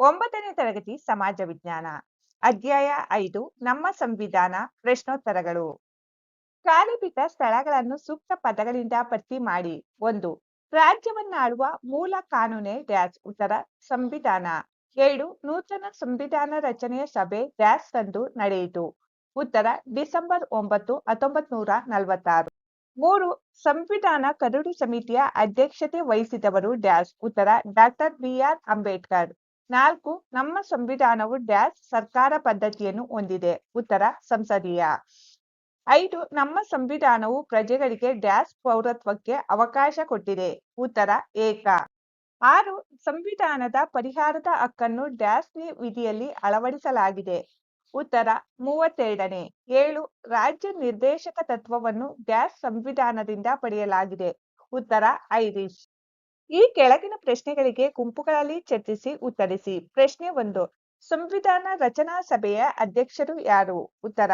ಒಂಬತ್ತನೇ ತರಗತಿ ಸಮಾಜ ವಿಜ್ಞಾನ, ಅಧ್ಯಾಯ ಐದು, ನಮ್ಮ ಸಂವಿಧಾನ ಪ್ರಶ್ನೋತ್ತರಗಳು. ಬಿಟ್ಟ ಸ್ಥಳಗಳನ್ನು ಸೂಕ್ತ ಪದಗಳಿಂದ ಪಟ್ಟಿ ಮಾಡಿ. ಒಂದು, ರಾಜ್ಯವನ್ನಾಳುವ ಮೂಲ ಕಾನೂನೆ ಡ್ಯಾಶ್ ಉತ್ತರ ಸಂವಿಧಾನ. ಎರಡು, ನೂತನ ಸಂವಿಧಾನ ರಚನೆಯ ಸಭೆ ಡ್ಯಾಶ್ ರಂದು ನಡೆಯಿತು. ಉತ್ತರ, ಡಿಸೆಂಬರ್ ಒಂಬತ್ತು ಹತ್ತೊಂಬತ್ ನೂರ ನಲವತ್ತಾರು. ಮೂರು, ಸಂವಿಧಾನ ಕರಡು ಸಮಿತಿಯ ಅಧ್ಯಕ್ಷತೆ ವಹಿಸಿದವರು ಡ್ಯಾಶ್ ಉತ್ತರ, ಡಾಕ್ಟರ್ ಬಿಆರ್ ಅಂಬೇಡ್ಕರ್. ನಾಲ್ಕು, ನಮ್ಮ ಸಂವಿಧಾನವು ಡ್ಯಾಶ್ ಸರ್ಕಾರ ಪದ್ಧತಿಯನ್ನು ಹೊಂದಿದೆ. ಉತ್ತರ, ಸಂಸದೀಯ. ಐದು, ನಮ್ಮ ಸಂವಿಧಾನವು ಪ್ರಜೆಗಳಿಗೆ ಡ್ಯಾಶ್ ಪೌರತ್ವಕ್ಕೆ ಅವಕಾಶ ಕೊಟ್ಟಿದೆ. ಉತ್ತರ, ಏಕ. ಆರು, ಸಂವಿಧಾನದ ಪರಿಹಾರದ ಹಕ್ಕನ್ನು ಡ್ಯಾಶ್ ವಿಧಿಯಲ್ಲಿ ಅಳವಡಿಸಲಾಗಿದೆ. ಉತ್ತರ, ಮೂವತ್ತೆರಡನೇ. ಏಳು, ರಾಜ್ಯ ನಿರ್ದೇಶಕ ತತ್ವವನ್ನು ಡ್ಯಾಶ್ ಸಂವಿಧಾನದಿಂದ ಪಡೆಯಲಾಗಿದೆ. ಉತ್ತರ, ಐರಿಷ್. ಈ ಕೆಳಗಿನ ಪ್ರಶ್ನೆಗಳಿಗೆ ಗುಂಪುಗಳಲ್ಲಿ ಚರ್ಚಿಸಿ, ಉತ್ತರಿಸಿ. ಪ್ರಶ್ನೆ ಒಂದು, ಸಂವಿಧಾನ ರಚನಾ ಸಭೆಯ ಅಧ್ಯಕ್ಷರು ಯಾರು? ಉತ್ತರ,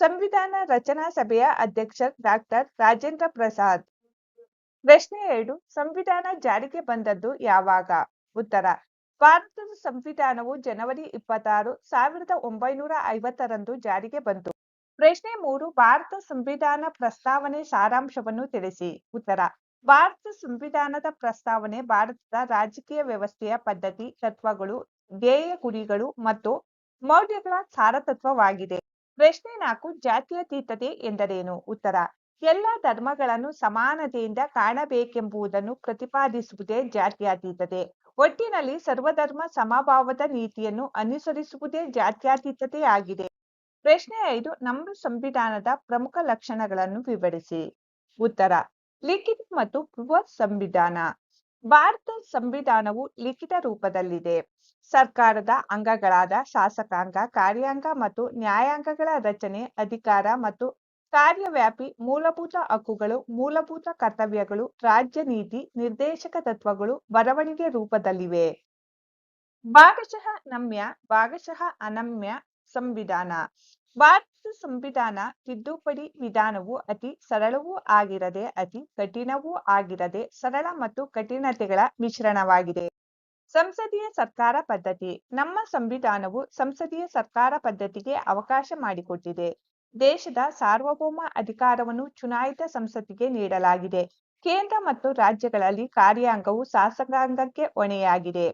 ಸಂವಿಧಾನ ರಚನಾ ಸಭೆಯ ಅಧ್ಯಕ್ಷ ಡಾಕ್ಟರ್ ರಾಜೇಂದ್ರ ಪ್ರಸಾದ್. ಪ್ರಶ್ನೆ ಎರಡು, ಸಂವಿಧಾನ ಜಾರಿಗೆ ಬಂದದ್ದು ಯಾವಾಗ? ಉತ್ತರ, ಭಾರತದ ಸಂವಿಧಾನವು ಜನವರಿ ಇಪ್ಪತ್ತಾರು, ಸಾವಿರದ ಒಂಬೈನೂರ ಐವತ್ತರಂದು ಜಾರಿಗೆ ಬಂತು. ಪ್ರಶ್ನೆ ಮೂರು, ಭಾರತ ಸಂವಿಧಾನ ಪ್ರಸ್ತಾವನೆ ಸಾರಾಂಶವನ್ನು ತಿಳಿಸಿ. ಉತ್ತರ ಭಾರತ ಸಂವಿಧಾನದ ಪ್ರಸ್ತಾವನೆ, ಭಾರತದ ರಾಜಕೀಯ ವ್ಯವಸ್ಥೆಯ ಪದ್ಧತಿ, ತತ್ವಗಳು, ಧ್ಯೇಯ ಗುರಿಗಳು ಮತ್ತು ಮೌಲ್ಯಗಳ ಸಾರತತ್ವವಾಗಿದೆ. ಪ್ರಶ್ನೆ ನಾಲ್ಕು, ಜಾತ್ಯತೀತತೆ ಎಂದರೇನು? ಉತ್ತರ, ಎಲ್ಲ ಧರ್ಮಗಳನ್ನು ಸಮಾನತೆಯಿಂದ ಕಾಣಬೇಕೆಂಬುದನ್ನು ಪ್ರತಿಪಾದಿಸುವುದೇ ಜಾತ್ಯತೀತತೆ. ಒಟ್ಟಿನಲ್ಲಿ ಸರ್ವಧರ್ಮ ಸಮಭಾವದ ನೀತಿಯನ್ನು ಅನುಸರಿಸುವುದೇ ಜಾತ್ಯತೀತತೆಯಾಗಿದೆ ಪ್ರಶ್ನೆ ಐದು, ನಮ್ಮ ಸಂವಿಧಾನದ ಪ್ರಮುಖ ಲಕ್ಷಣಗಳನ್ನು ವಿವರಿಸಿ. ಉತ್ತರ ಲಿಖಿತ ಮತ್ತು ಬೃಹತ್ ಸಂವಿಧಾನ. ಭಾರತ ಸಂವಿಧಾನವು ಲಿಖಿತ ರೂಪದಲ್ಲಿದೆ. ಸರ್ಕಾರದ ಅಂಗಗಳಾದ ಶಾಸಕಾಂಗ, ಕಾರ್ಯಾಂಗ ಮತ್ತು ನ್ಯಾಯಾಂಗಗಳ ರಚನೆ, ಅಧಿಕಾರ ಮತ್ತು ಕಾರ್ಯವ್ಯಾಪಿ ಮೂಲಭೂತ ಹಕ್ಕುಗಳು, ಮೂಲಭೂತ ಕರ್ತವ್ಯಗಳು, ರಾಜ್ಯ ನೀತಿ, ನಿರ್ದೇಶಕ ತತ್ವಗಳು ಬರವಣಿಗೆ ರೂಪದಲ್ಲಿವೆ. ಭಾಗಶಃ ನಮ್ಯ, ಭಾಗಶಃ ಅನಮ್ಯ ಸಂವಿಧಾನ. ಭಾರತದ ಸಂವಿಧಾನ ತಿದ್ದುಪಡಿ ವಿಧಾನವು ಅತಿ ಸರಳವೂ ಆಗಿರದೆ, ಅತಿ ಕಠಿಣವೂ ಆಗಿರದೆ, ಸರಳ ಮತ್ತು ಕಠಿಣತೆಗಳ ಮಿಶ್ರಣವಾಗಿದೆ. ಸಂಸದೀಯ ಸರ್ಕಾರ ಪದ್ಧತಿ. ನಮ್ಮ ಸಂವಿಧಾನವು ಸಂಸದೀಯ ಸರ್ಕಾರ ಪದ್ಧತಿಗೆ ಅವಕಾಶ ಮಾಡಿಕೊಟ್ಟಿದೆ. ದೇಶದ ಸಾರ್ವಭೌಮ ಅಧಿಕಾರವನ್ನು ಚುನಾಯಿತ ಸಂಸತ್ತಿಗೆ ನೀಡಲಾಗಿದೆ. ಕೇಂದ್ರ ಮತ್ತು ರಾಜ್ಯಗಳಲ್ಲಿ ಕಾರ್ಯಾಂಗವು ಶಾಸಕಾಂಗಕ್ಕೆ ಹೊಣೆಯಾಗಿದೆ.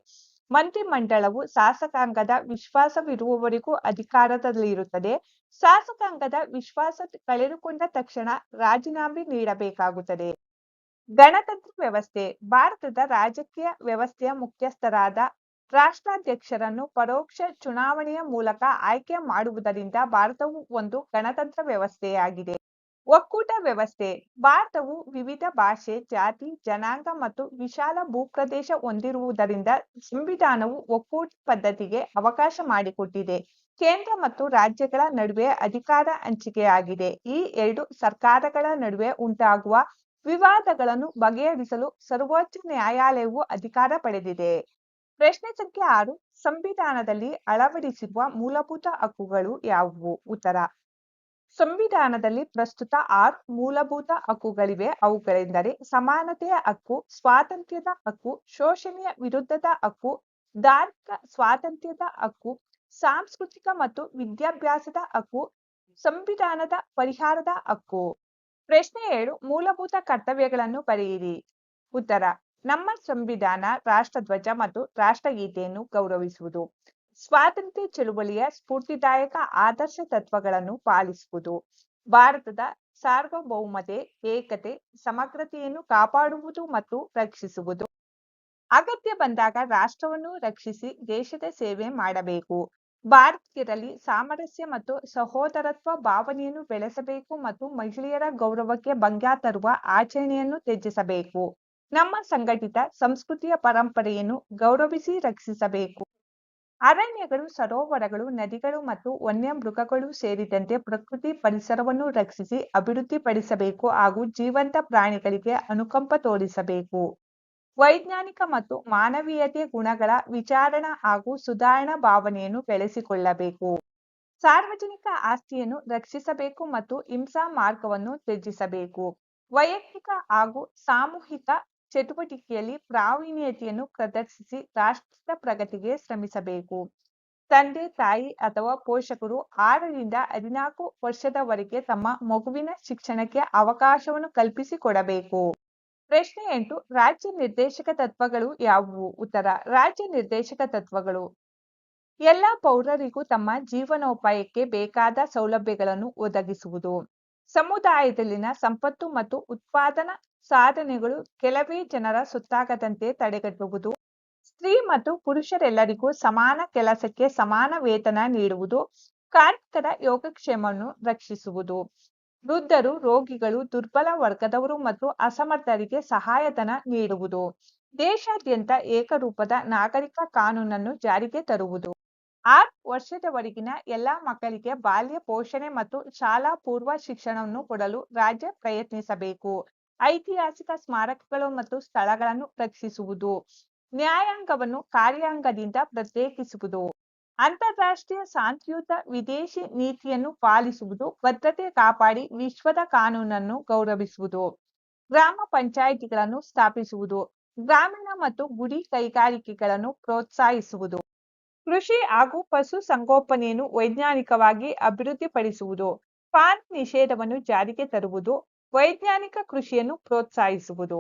ಮಂತ್ರಿಮಂಡಲವು ಶಾಸಕಾಂಗದ ವಿಶ್ವಾಸವಿರುವವರೆಗೂ ಅಧಿಕಾರದಲ್ಲಿರುತ್ತದೆ. ಶಾಸಕಾಂಗದ ವಿಶ್ವಾಸ ಕಳೆದುಕೊಂಡ ತಕ್ಷಣ ರಾಜೀನಾಮೆ ನೀಡಬೇಕಾಗುತ್ತದೆ. ಗಣತಂತ್ರ ವ್ಯವಸ್ಥೆ, ಭಾರತದ ರಾಜಕೀಯ ವ್ಯವಸ್ಥೆಯ ಮುಖ್ಯಸ್ಥರಾದ ರಾಷ್ಟ್ರಾಧ್ಯಕ್ಷರನ್ನು ಪರೋಕ್ಷ ಚುನಾವಣೆಯ ಮೂಲಕ ಆಯ್ಕೆ ಮಾಡುವುದರಿಂದ ಭಾರತವು ಒಂದು ಗಣತಂತ್ರ ವ್ಯವಸ್ಥೆಯಾಗಿದೆ. ಒಕ್ಕೂಟ ವ್ಯವಸ್ಥೆ. ಭಾರತವು ವಿವಿಧ ಭಾಷೆ, ಜಾತಿ, ಜನಾಂಗ ಮತ್ತು ವಿಶಾಲ ಭೂಪ್ರದೇಶ ಹೊಂದಿರುವುದರಿಂದ ಸಂವಿಧಾನವು ಒಕ್ಕೂಟ ಪದ್ಧತಿಗೆ ಅವಕಾಶ ಮಾಡಿಕೊಟ್ಟಿದೆ. ಕೇಂದ್ರ ಮತ್ತು ರಾಜ್ಯಗಳ ನಡುವೆ ಅಧಿಕಾರ ಹಂಚಿಕೆಯಾಗಿದೆ. ಈ ಎರಡು ಸರ್ಕಾರಗಳ ನಡುವೆ ಉಂಟಾಗುವ ವಿವಾದಗಳನ್ನು ಬಗೆಹರಿಸಲು ಸರ್ವೋಚ್ಚ ನ್ಯಾಯಾಲಯವು ಅಧಿಕಾರ ಪಡೆದಿದೆ. ಪ್ರಶ್ನೆ ಸಂಖ್ಯೆ ಆರು, ಸಂವಿಧಾನದಲ್ಲಿ ಅಳವಡಿಸಿರುವ ಮೂಲಭೂತ ಹಕ್ಕುಗಳು ಯಾವುವು? ಉತ್ತರ ಸಂವಿಧಾನದಲ್ಲಿ ಪ್ರಸ್ತುತ ಆರು ಮೂಲಭೂತ ಹಕ್ಕುಗಳಿವೆ. ಅವುಗಳೆಂದರೆ ಸಮಾನತೆಯ ಹಕ್ಕು, ಸ್ವಾತಂತ್ರ್ಯದ ಹಕ್ಕು, ಶೋಷಣೆಯ ವಿರುದ್ಧದ ಹಕ್ಕು, ಧಾರ್ಮಿಕ ಸ್ವಾತಂತ್ರ್ಯದ ಹಕ್ಕು, ಸಾಂಸ್ಕೃತಿಕ ಮತ್ತು ವಿದ್ಯಾಭ್ಯಾಸದ ಹಕ್ಕು, ಸಂವಿಧಾನದ ಪರಿಹಾರದ ಹಕ್ಕು. ಪ್ರಶ್ನೆ ಏಳು, ಮೂಲಭೂತ ಕರ್ತವ್ಯಗಳನ್ನು ಬರೆಯಿರಿ. ಉತ್ತರ, ನಮ್ಮ ಸಂವಿಧಾನ, ರಾಷ್ಟ್ರಧ್ವಜ ಮತ್ತು ರಾಷ್ಟ್ರಗೀತೆಯನ್ನು ಗೌರವಿಸುವುದು. ಸ್ವಾತಂತ್ರ್ಯ ಚಳುವಳಿಯ ಸ್ಫೂರ್ತಿದಾಯಕ ಆದರ್ಶ ತತ್ವಗಳನ್ನು ಪಾಲಿಸುವುದು. ಭಾರತದ ಸಾರ್ವಭೌಮತೆ, ಏಕತೆ, ಸಮಗ್ರತೆಯನ್ನು ಕಾಪಾಡುವುದು ಮತ್ತು ರಕ್ಷಿಸುವುದು. ಅಗತ್ಯ ಬಂದಾಗ ರಾಷ್ಟ್ರವನ್ನು ರಕ್ಷಿಸಿ ದೇಶದ ಸೇವೆ ಮಾಡಬೇಕು. ಭಾರತೀಯರಲ್ಲಿ ಸಾಮರಸ್ಯ ಮತ್ತು ಸಹೋದರತ್ವ ಭಾವನೆಯನ್ನು ಬೆಳೆಸಬೇಕು ಮತ್ತು ಮಹಿಳೆಯರ ಗೌರವಕ್ಕೆ ಭಂಗ ತರುವ ಆಚರಣೆಯನ್ನು ತ್ಯಜಿಸಬೇಕು. ನಮ್ಮ ಸಂಘಟಿತ ಸಂಸ್ಕೃತಿಯ ಪರಂಪರೆಯನ್ನು ಗೌರವಿಸಿ ರಕ್ಷಿಸಬೇಕು. ಅರಣ್ಯಗಳು, ಸರೋವರಗಳು, ನದಿಗಳು ಮತ್ತು ವನ್ಯ ಮೃಗಗಳು ಸೇರಿದಂತೆ ಪ್ರಕೃತಿ ಪರಿಸರವನ್ನು ರಕ್ಷಿಸಿ ಅಭಿವೃದ್ಧಿಪಡಿಸಬೇಕು ಹಾಗೂ ಜೀವಂತ ಪ್ರಾಣಿಗಳಿಗೆ ಅನುಕಂಪ ತೋರಿಸಬೇಕು. ವೈಜ್ಞಾನಿಕ ಮತ್ತು ಮಾನವೀಯತೆ ಗುಣಗಳ ವಿಚಾರಣಾ ಹಾಗೂ ಸುಧಾರಣಾ ಭಾವನೆಯನ್ನು ಬೆಳೆಸಿಕೊಳ್ಳಬೇಕು. ಸಾರ್ವಜನಿಕ ಆಸ್ತಿಯನ್ನು ರಕ್ಷಿಸಬೇಕು ಮತ್ತು ಹಿಂಸಾ ಮಾರ್ಗವನ್ನು ತ್ಯಜಿಸಬೇಕು. ವೈಯಕ್ತಿಕ ಹಾಗೂ ಸಾಮೂಹಿಕ ಚಟುವಟಿಕೆಯಲ್ಲಿ ಪ್ರಾವೀಣ್ಯತೆಯನ್ನು ಪ್ರದರ್ಶಿಸಿ ರಾಷ್ಟ್ರದ ಪ್ರಗತಿಗೆ ಶ್ರಮಿಸಬೇಕು. ತಂದೆ, ತಾಯಿ ಅಥವಾ ಪೋಷಕರು ಆರರಿಂದ ಹದಿನಾಲ್ಕು ವರ್ಷದವರೆಗೆ ತಮ್ಮ ಮಗುವಿನ ಶಿಕ್ಷಣಕ್ಕೆ ಅವಕಾಶವನ್ನು ಕಲ್ಪಿಸಿಕೊಡಬೇಕು. ಪ್ರಶ್ನೆ ಎಂಟು, ರಾಜ್ಯ ನಿರ್ದೇಶಕ ತತ್ವಗಳು ಯಾವುವು? ಉತ್ತರ, ರಾಜ್ಯ ನಿರ್ದೇಶಕ ತತ್ವಗಳು. ಎಲ್ಲ ಪೌರರಿಗೂ ತಮ್ಮ ಜೀವನೋಪಾಯಕ್ಕೆ ಬೇಕಾದ ಸೌಲಭ್ಯಗಳನ್ನು ಒದಗಿಸುವುದು. ಸಮುದಾಯದಲ್ಲಿನ ಸಂಪತ್ತು ಮತ್ತು ಉತ್ಪಾದನಾ ಸಾಧನೆಗಳು ಕೆಲವೇ ಜನರ ಸುತ್ತಾಗದಂತೆ ತಡೆಗಟ್ಟುವುದು ಸ್ತ್ರೀ ಮತ್ತು ಪುರುಷರೆಲ್ಲರಿಗೂ ಸಮಾನ ಕೆಲಸಕ್ಕೆ ಸಮಾನ ವೇತನ ನೀಡುವುದು, ಕಾರ್ಮಿಕರ ಯೋಗಕ್ಷೇಮವನ್ನು ರಕ್ಷಿಸುವುದು. ವೃದ್ಧರು, ರೋಗಿಗಳು, ದುರ್ಬಲ ವರ್ಗದವರು ಮತ್ತು ಅಸಮರ್ಥರಿಗೆ ಸಹಾಯಧನ ನೀಡುವುದು. ದೇಶಾದ್ಯಂತ ಏಕರೂಪದ ನಾಗರಿಕ ಕಾನೂನನ್ನು ಜಾರಿಗೆ ತರುವುದು. ಆರು ವರ್ಷದವರೆಗಿನ ಎಲ್ಲಾ ಮಕ್ಕಳಿಗೆ ಬಾಲ್ಯ ಪೋಷಣೆ ಮತ್ತು ಶಾಲಾ ಪೂರ್ವ ಶಿಕ್ಷಣವನ್ನು ಕೊಡಲು ರಾಜ್ಯ ಪ್ರಯತ್ನಿಸಬೇಕು. ಐತಿಹಾಸಿಕ ಸ್ಮಾರಕಗಳು ಮತ್ತು ಸ್ಥಳಗಳನ್ನು ರಕ್ಷಿಸುವುದು, ನ್ಯಾಯಾಂಗವನ್ನು ಕಾರ್ಯಾಂಗದಿಂದ ಪ್ರತ್ಯೇಕಿಸುವುದು, ಅಂತಾರಾಷ್ಟ್ರೀಯ ಶಾಂತಿಯುತ ವಿದೇಶಿ ನೀತಿಯನ್ನು ಪಾಲಿಸುವುದು, ಭದ್ರತೆ ಕಾಪಾಡಿ ವಿಶ್ವದ ಕಾನೂನನ್ನು ಗೌರವಿಸುವುದು, ಗ್ರಾಮ ಪಂಚಾಯಿತಿಗಳನ್ನು ಸ್ಥಾಪಿಸುವುದು, ಗ್ರಾಮೀಣ ಮತ್ತು ಗುಡಿ ಕೈಗಾರಿಕೆಗಳನ್ನು ಪ್ರೋತ್ಸಾಹಿಸುವುದು, ಕೃಷಿ ಹಾಗೂ ಪಶು ಸಂಗೋಪನೆಯನ್ನು ವೈಜ್ಞಾನಿಕವಾಗಿ ಅಭಿವೃದ್ಧಿಪಡಿಸುವುದು, ಪಾನ್ ನಿಷೇಧವನ್ನು ಜಾರಿಗೆ ತರುವುದು ವೈಜ್ಞಾನಿಕ ಕೃಷಿಯನ್ನು ಪ್ರೋತ್ಸಾಹಿಸುವುದು.